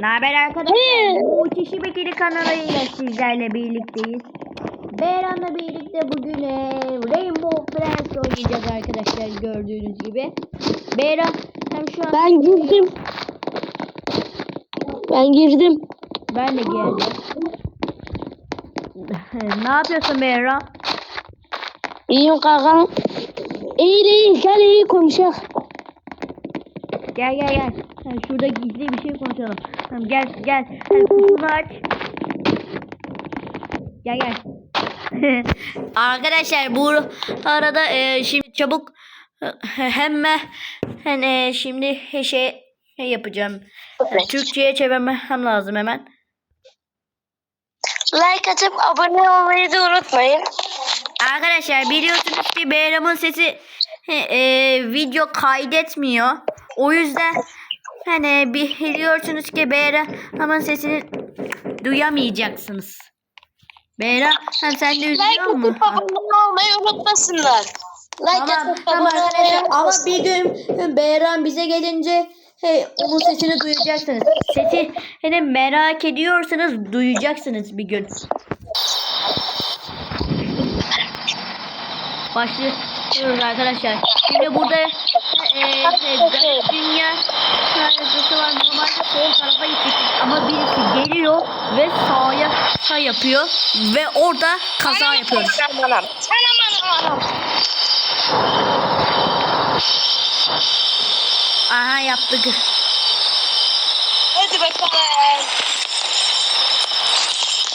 Ne haber arkadaşlar? Bu Kişi Bekiri kanalıyla sizlerle birlikteyiz. Beyran'la birlikte bugün e, Rainbow Friends oynayacağız arkadaşlar gördüğünüz gibi. Beyran hem şu an Ben girdim. Ben girdim. ben de geldim. ne yapıyorsun Beyran? İyiyim kanka. İyi iyi gel iyi konuşak. Gel gel gel. Ha, şurada gizli bir şey konuşalım. Tamam gel gel. Hadi kutunu aç. Gel gel. Arkadaşlar bu arada e, şimdi çabuk e, hemen hani şimdi şey, yapacağım. Türkçe'ye çevirmem lazım hemen. Like atıp abone olmayı da unutmayın. Arkadaşlar biliyorsunuz ki Beyram'ın sesi e, e, video kaydetmiyor. O yüzden hani biliyorsunuz ki Beyram'ın sesini duyamayacaksınız. Beyram sen, sen de Like üzülüyor musun? atıp abone olmayı unutmasınlar. Like Tamam, tamam arkadaşlar ama bir gün Beyran bize gelince hey, onun sesini duyacaksınız. Sesi hani merak ediyorsanız duyacaksınız bir gün. Başlıyoruz arkadaşlar. Şimdi burada e, e, dünya haritası var. Normalde sol tarafa gidecektik ama birisi geliyor ve sağa sağ yapıyor ve orada kaza yapıyoruz. Anam anam. Anam. Aha yaptık. Hadi bakalım.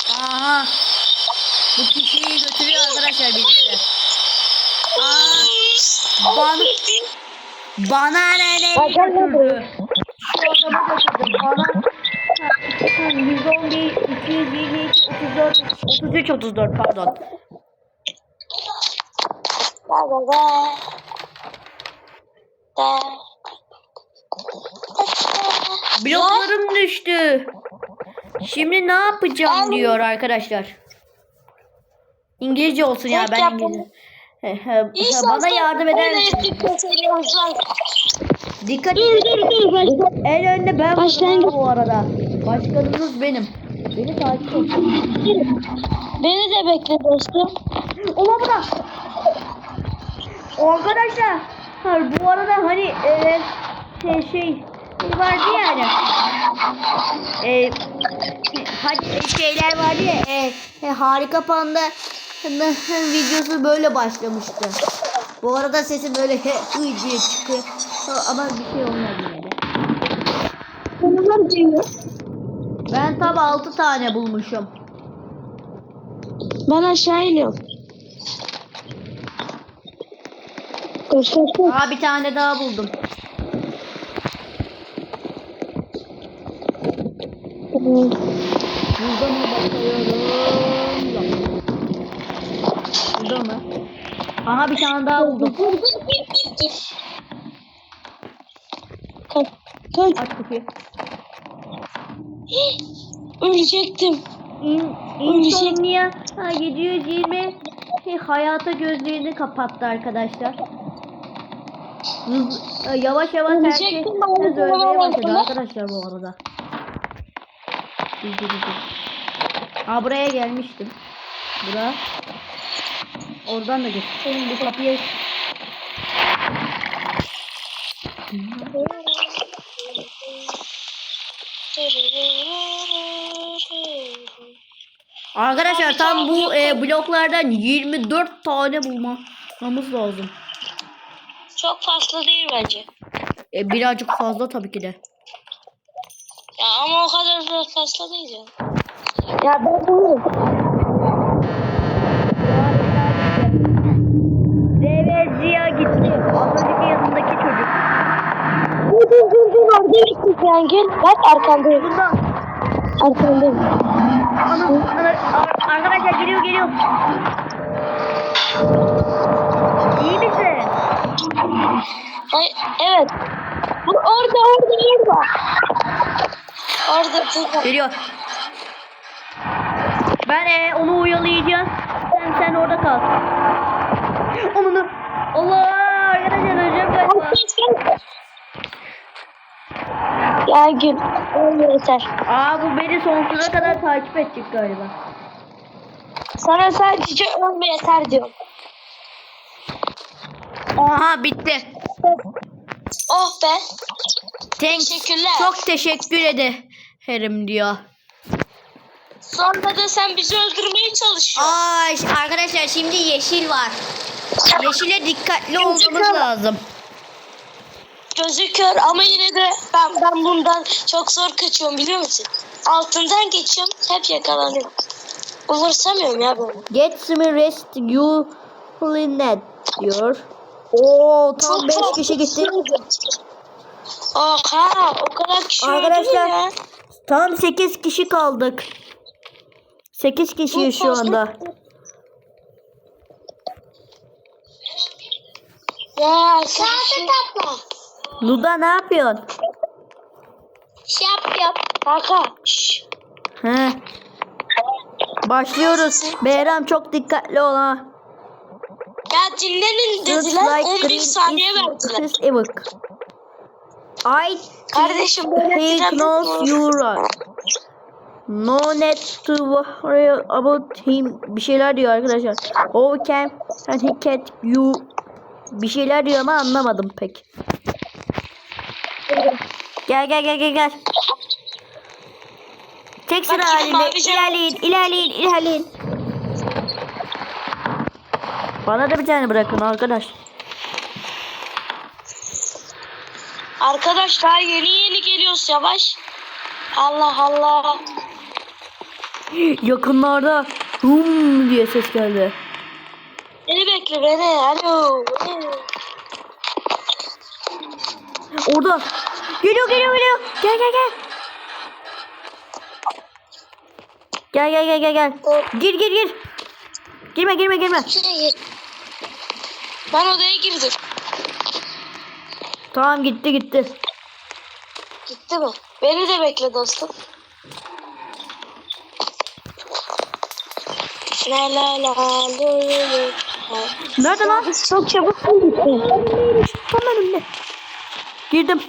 Aha. Bu kişiyi götürüyor arkadaşlar birlikte. Aa, bana, bana nereye götürdü? Şu adamı götürdü. Bana ha, 111, 222, 34, 33, 34 pardon. Bloklarım düştü. Şimdi ne yapacağım diyor arkadaşlar. İngilizce olsun ya ben. İngilizce. Bana yardım eder misin? Dikkat Dur dur dur başla. En önde ben Başlangıç. bu arada. Başkanınız benim. Beni takip et. Beni de bekle dostum. Ola bırak. Arkadaşlar. Bu arada hani e, şey, şey şey vardı yani. E, hadi şeyler vardı ya. E, e, harika panda videosu böyle başlamıştı. Bu arada sesi böyle he, uy diye çıkıyor. Ama bir şey olmadı yine de. Bunlar diyor. Ben tam 6 tane bulmuşum. Ben aşağı iniyorum. Koş koş koş. Aa bir tane daha buldum. Burada mı bakıyorum? Yok. Burada mı? Aha bir tane daha buldum. Aç kapıyı. Ölecektim. İn, insomnia ha, 720 şey, hayata gözlerini kapattı arkadaşlar. Hız, e, yavaş yavaş her şey hız ölmeye başladı arkadaşlar bu arada. Ha buraya gelmiştim. Bura. Oradan da geçtim. Senin bu kapıyı Arkadaşlar tam bu e, bloklardan 24 tane bulmamız lazım. Çok fazla değil bence. E, birazcık fazla tabii ki de. Ya ama o kadar da fazla değil ya. Ya ben bulurum. Ziya gitti. Az önceki yanındaki çocuk. Dur dur dur dur orada gittik yani gel. Bak arkandayım. Burada. Arkandayım. Ana, ana, ar- arkadaşlar geliyor geliyor. İyi misin? Ay, evet. Orada orada orada. Orada dur. Geliyor. Ben e, onu oyalayacağım. Sen, sen orada kal. Gün. Öyle yeter. Aa bu beni sonsuza kadar takip edecek galiba. Sana sadece ölme yeter diyorum. Aha bitti. Oh be. Thanks. Teşekkürler. Çok teşekkür ederim diyor. Sonra da sen bizi öldürmeye çalışıyorsun. Ay arkadaşlar şimdi yeşil var. Yeşile dikkatli olmamız lazım. Gözü kör ama yine de ben, ben bundan çok zor kaçıyorum biliyor musun? Altından geçiyorum hep yakalanıyorum. Umursamıyorum ya böyle. Get some rest you net diyor. Oo tam Çok 5 zor kişi gitti. Oha o kadar kişi Arkadaşlar ya? tam 8 kişi kaldık. 8 kişiyiz şu anda. Ya arkadaşım. Luda ne yapıyorsun? Şey yap yap. Kanka. Şşş. He. Başlıyoruz. Behram çok dikkatli ol ha. Ya dinlenin dediler. like 11 green saniye verdiler. Evok. I Kardeşim he knows are. No need to worry about him. Bir şeyler diyor arkadaşlar. Oh can and he can you. Bir şeyler diyor ama anlamadım pek. Gel gel gel gel gel. Tek sıra Bak, halinde ilerleyin ilerleyin ilerleyin. Bana da bir tane bırakın arkadaş. Arkadaş daha yeni yeni geliyoruz yavaş. Allah Allah. Yakınlarda hum diye ses geldi. Beni bekle beni. Alo. Orada. Geliyor geliyor geliyor. Gel gel gel. Gel gel gel gel gel. Gir gir gir. Girme girme girme. Ben odaya girdim. Tamam gitti gitti. Gitti mi? Beni de bekle dostum. La la la la. Nerede lan? Çok çabuk gitti. Tam önümde. Girdim.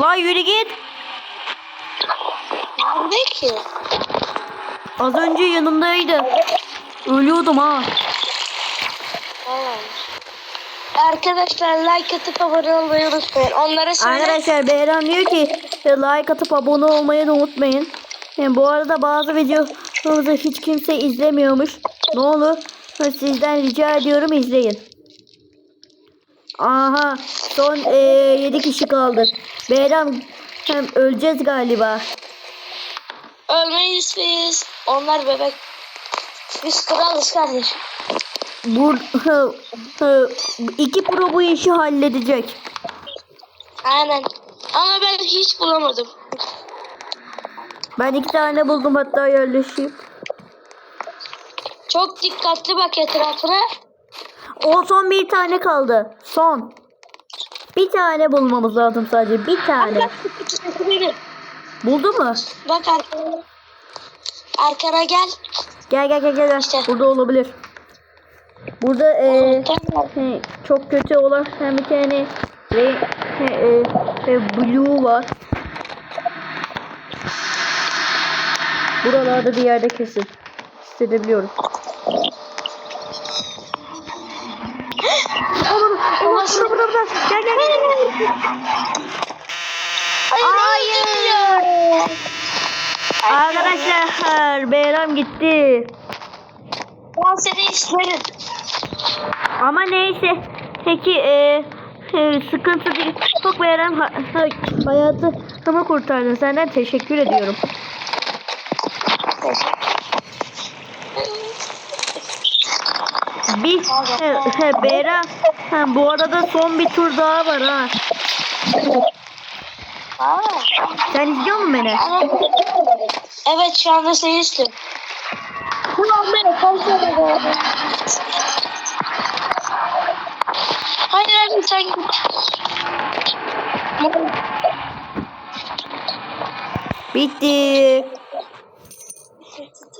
La yürü git. Nerede ki? Az önce yanımdaydı. Ölüyordum ha. Tamam. Arkadaşlar like atıp abone olmayı unutmayın. Onlara söyle. Arkadaşlar Behram diyor ki e, like atıp abone olmayı da unutmayın. Yani bu arada bazı videolarımızı hiç kimse izlemiyormuş. Ne olur e, sizden rica ediyorum izleyin. Aha son 7 kişi kaldı. Behram hem öleceğiz galiba. Ölmeyiz biz. Onlar bebek. Biz kralız kardeşim. Bu iki pro bu işi halledecek. Aynen. Ama ben hiç bulamadım. Ben iki tane buldum hatta yerleşeyim. Çok dikkatli bak etrafına. O son bir tane kaldı. Son. Bir tane bulmamız lazım sadece. Bir tane. Bak. Buldu mu? Bak arkana. Arkana gel. Gel gel gel gel. İşte. Burada olabilir. Burada e, Tamam. e, çok kötü olan hem bir tane re, e, e, e, blue var. Buralarda bir yerde kesin. Hissedebiliyorum. Aman aman burada burada. Gel gel gel. gel. Hayır. Arkadaşlar Beyram gitti. Ben seni isterim. Ama neyse. Peki e, e, sıkıntı değil. Çok Beyram ha, ha, hayatımı kurtardın. Senden teşekkür ediyorum. Bir he, he, Beyram ha, bu arada son bir tur daha var ha. Aa. Sen izliyor musun beni? Evet şu anda seni istiyorum. Ulan beni kontrol Hayır hayır sen git. Bitti.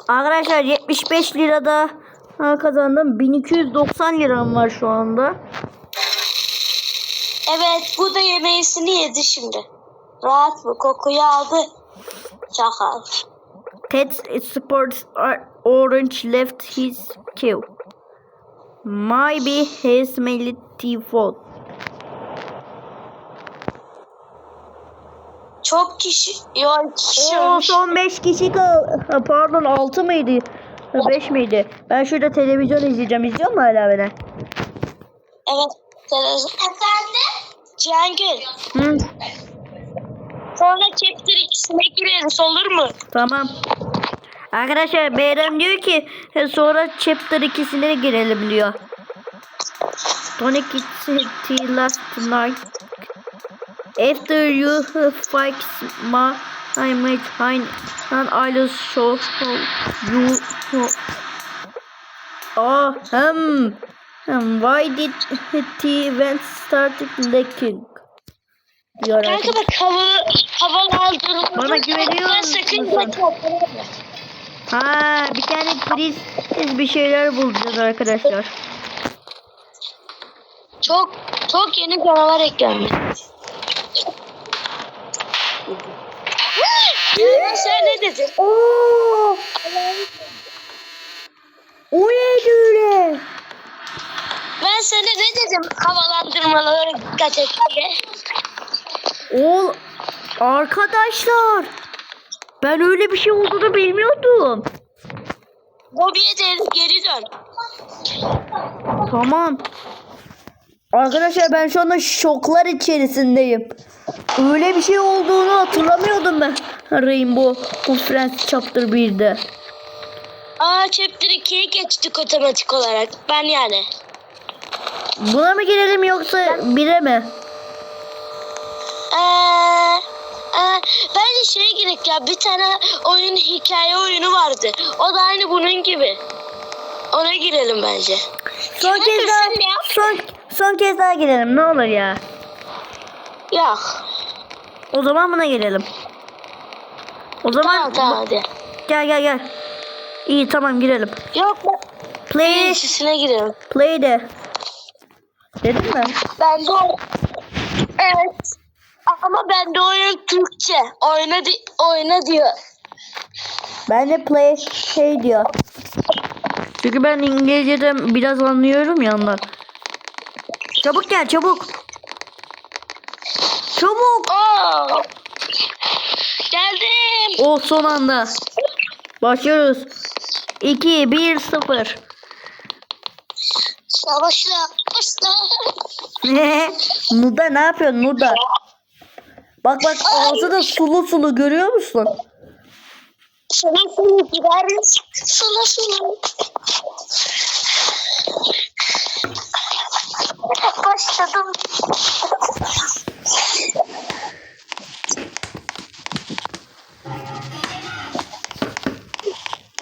Arkadaşlar 75 lirada ha, kazandım. 1290 liram var şu anda. Evet bu da yemeğisini yedi şimdi. Rahat mı? Kokuyu aldı. Çakal. Ted Sports Orange left his kill. Maybe his military fault. Çok kişi... Yok kişi Oo, ölmüş. son 5 kişi kal. Ha, Pardon 6 mıydı? 5 miydi? Ben şurada televizyon izleyeceğim. İzliyor mu hala beni? Evet. Televizyon. Efendim? Cihangir. Hı, Sonra chapter ikisine gireriz olur mu? tamam. Arkadaşlar Beyram diyor ki "He, sonra chapter ikisine girelim diyor. Tonic City last night. After you fight my I made fine and I will show you Oh, hmm. Hmm, Why did the event started leaking? Diyor Kanka bak havalı aldırma. Bana güveniyor Sakın musun? Ha, bir tane kriz bir şeyler bulacağız arkadaşlar. Çok çok yeni canavar eklenmiş. Sen ne dedin? Oo! O neydi öyle? Ben sana ne dedim? Havalandırmalara dikkat et diye. Ol arkadaşlar. Ben öyle bir şey olduğunu bilmiyordum. Bobby'ye de geri dön. Tamam. Arkadaşlar ben şu anda şoklar içerisindeyim. Öyle bir şey olduğunu hatırlamıyordum ben. Rainbow Conference Chapter 1'de. Aa chapter 2'ye geçtik otomatik olarak. Ben yani. Buna mı girelim yoksa 1'e mi? Ee, e, bence şeye gerek ya. Bir tane oyun hikaye oyunu vardı. O da aynı bunun gibi. Ona girelim bence. Son kez daha sen ne yap? son son kez daha girelim ne olur ya. Yok. O zaman buna girelim. O zaman Tamam tamam hadi. gel gel gel. İyi tamam girelim. Yok ben Play birincisine girelim. play de. Dedin mi? Bende Evet. Ama bende oyun Türkçe. Oyna, di oyna diyor. Ben de play şey diyor. Çünkü ben İngilizceden biraz anlıyorum ya ondan. Çabuk gel çabuk. Çabuk. Oo. Geldim. O son anda. Başlıyoruz. 2 1 0. Savaşla. Başla. Nuda ne yapıyorsun Nuda? Bak bak ağzı da sulu sulu görüyor musun? Sana sulu gideriz. Sana sulu. Başladım.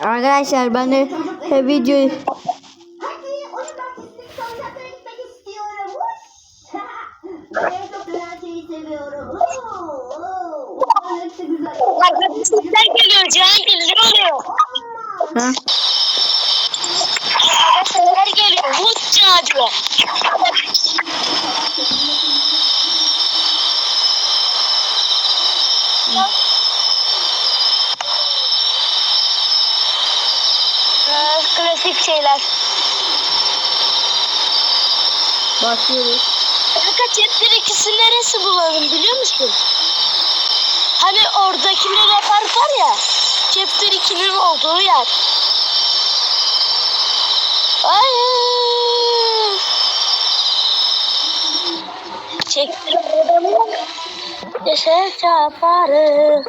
Arkadaşlar ben de he, videoyu Hadi onu bak istek salıncaklara gitmek istiyorum. Huş. ben en çok dönen şeyi seviyorum. Oo, oo. Bunların hepsi güzel. Sizden geliyor Cihangir ne oluyor? ha? Arkadaşlar geliyor. Vut diyor. Klasik şeyler. başlıyoruz. Kanka chapter ikisi neresi bulalım biliyor musun? Hani oradaki Luna Park var ya. Chapter 2'nin olduğu yer. Hayır. Çektir adamı. Yaşar çaparız.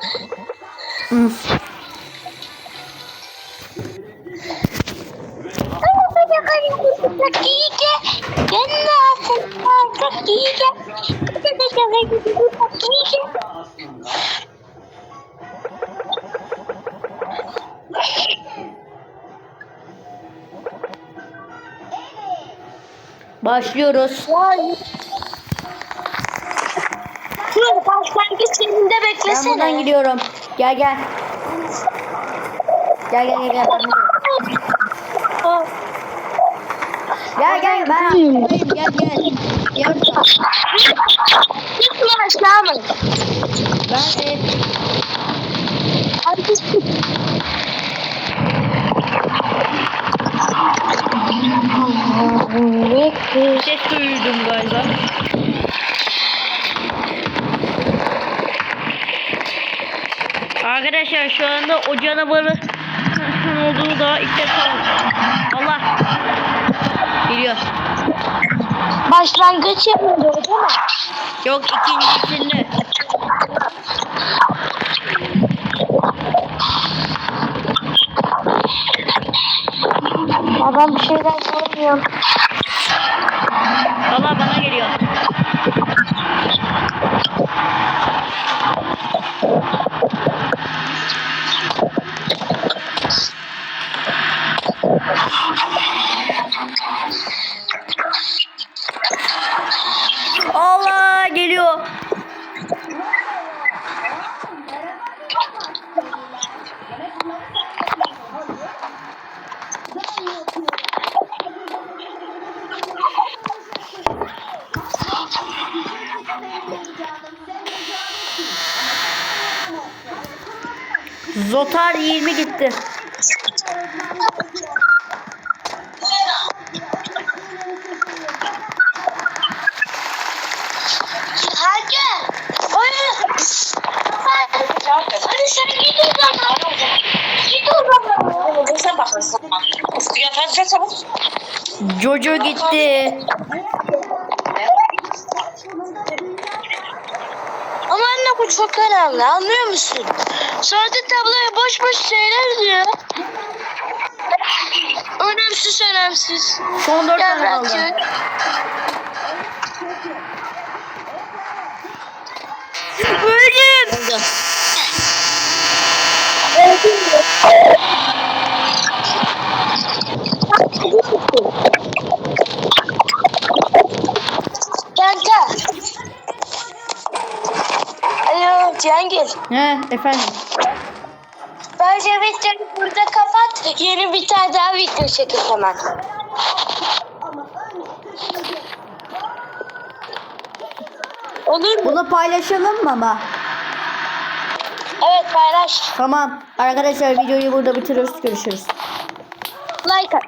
Başlıyoruz. Dur başlangıç yerinde Ben beklesene. buradan gidiyorum. Gel gel. Gel gel gel gel. Ben. Gel gel ben buradayım. Gel gel. Yarım saat. Aşağı mı? Ben e, Hadi git. ses duydum galiba. Arkadaşlar şu anda o canavarı olduğunu da ilk defa Allah geliyor. Başlangıç yapıyor değil mi? Yok ikincisinde. Ben bir şeyler görmüyorum. Allah bana geliyor. Zotar 20 gitti. Hadi. Sen git o zaman. Git o zaman. Sen bakırsın. Ya çabuk. Jojo gitti. Bu çok önemli anlıyor musun? Sonra da tabloya boş boş şeyler diyor. Önemsiz önemsiz. Son 4 Gel tane kaldı. bırakıyor. Öldüm. Kanka. Alo Cihangir. He efendim. Bence videoyu burada kapat. Yeni bir tane daha video çekil hemen. Olur mu? Bunu paylaşalım mı ama? Evet paylaş. Tamam. Arkadaşlar videoyu burada bitiriyoruz. Görüşürüz. Like at.